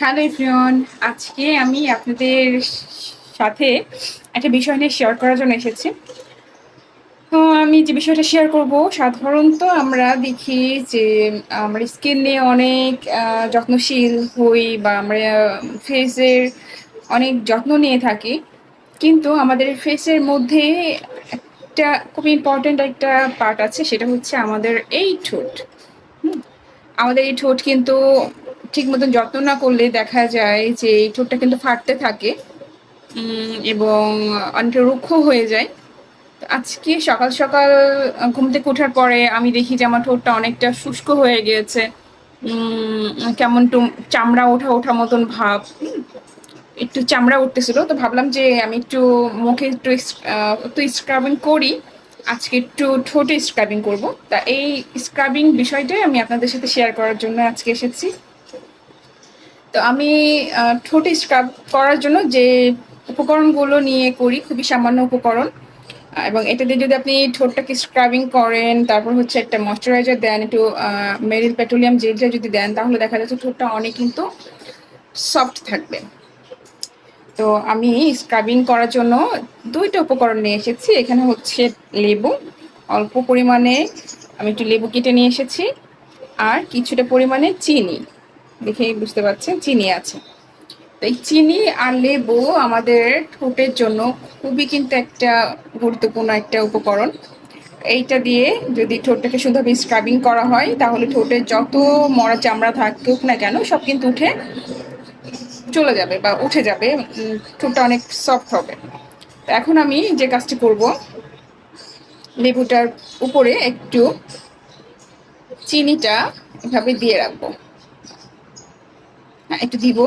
Hello everyone আজকে আমি আপনাদের সাথে একটা বিষয় নিয়ে শেয়ার করার জন্য এসেছি। তো আমি যে বিষয়টা শেয়ার করব, সাধারণত আমরা দেখি যে আমরা স্কিন নিয়ে অনেক যত্নশীল হই বা আমরা ফেসের অনেক যত্ন নিয়ে থাকি। কিন্তু আমাদের ফেসের মধ্যে একটা খুব ইম্পর্ট্যান্ট একটা পার্ট আছে, সেটা হচ্ছে আমাদের এই ঠোঁট। আমাদের এই ঠোঁট কিন্তু ঠিক মতন যত্ন না করলে দেখা যায় যে এই ঠোঁটটা কিন্তু ফাটতে থাকে। এবং অনেকটা রুক্ষ হয়ে যায়। আজকে সকাল সকাল ঘুম থেকে ওঠার পরে আমি দেখি যে আমার ঠোঁটটা অনেকটা শুষ্ক হয়ে গিয়েছে। কেমন চামড়া ওঠা ওঠা মতন ভাব। একটু চামড়া উঠতেছিল, তো ভাবলাম যে আমি একটু মুখে একটু একটু স্ক্রাবিং করি। আজকে একটু ঠোঁটে স্ক্রাবিং করব। তা এই স্ক্রাবিং বিষয়টাই আমি আপনাদের সাথে শেয়ার করার জন্য আজকে এসেছি। তো আমি ঠোঁটে স্ক্রাব করার জন্য যে উপকরণগুলো নিয়ে করি, খুবই সামান্য উপকরণ এবং এটা দিয়ে যদি আপনি ঠোঁটটাকে স্ক্রাবিং করেন, তারপর হচ্ছে একটা ময়শ্চারাইজার দেন, একটু মেরিল পেট্রোলিয়াম জেলটা যদি দেন, তাহলে দেখা যাচ্ছে ঠোঁটটা অনেক কিন্তু সফট থাকবে। তো আমি স্ক্রাবিং করার জন্য দুইটা উপকরণ নিয়ে এসেছি, এখানে হচ্ছে লেবু, অল্প পরিমাণে, আমি একটু লেবু কেটে নিয়ে এসেছি, আর কিছুটা পরিমাণে চিনি। দেখেই বুঝতে পারছেন, চিনি আছে। তো এই চিনি আর লেবু আমাদের ঠোঁটের জন্য খুবই কিন্তু একটা গুরুত্বপূর্ণ একটা উপকরণ। এইটা দিয়ে যদি ঠোঁটটাকে শুধুভাবে স্ক্রাবিং করা হয়, তাহলে ঠোঁটের যত মরা চামড়া থাকুক না কেন, সব কিন্তু উঠে চলে যাবে বা উঠে যাবে ঠোঁটটা অনেক সফট হবে। তো এখন আমি যে কাজটি করব, লেবুটার উপরে একটু চিনিটা এভাবে দিয়ে রাখব। একটু দিব।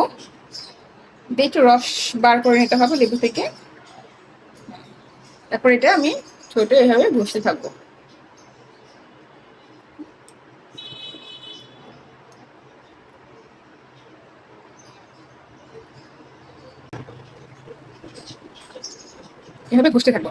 দিয়ে একটু রস বার করে নিতে হবে লেবু থেকে। তারপর এটা আমি ছোট এভাবে ঘষতে থাকব। এভাবে ঘষতে থাকব।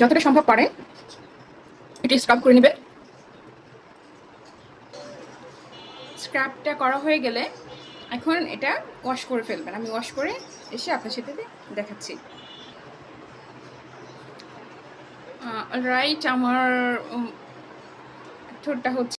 যতটা সম্ভব পারে এটা স্ক্রাব করে নেবে। স্ক্রাবটা করা হয়ে গেলে এখন এটা ওয়াশ করে ফেলবেন। আমি ওয়াশ করে এসে আপনার সাথে দেখাচ্ছি। রাইট আমার ঠোঁটটা হচ্ছে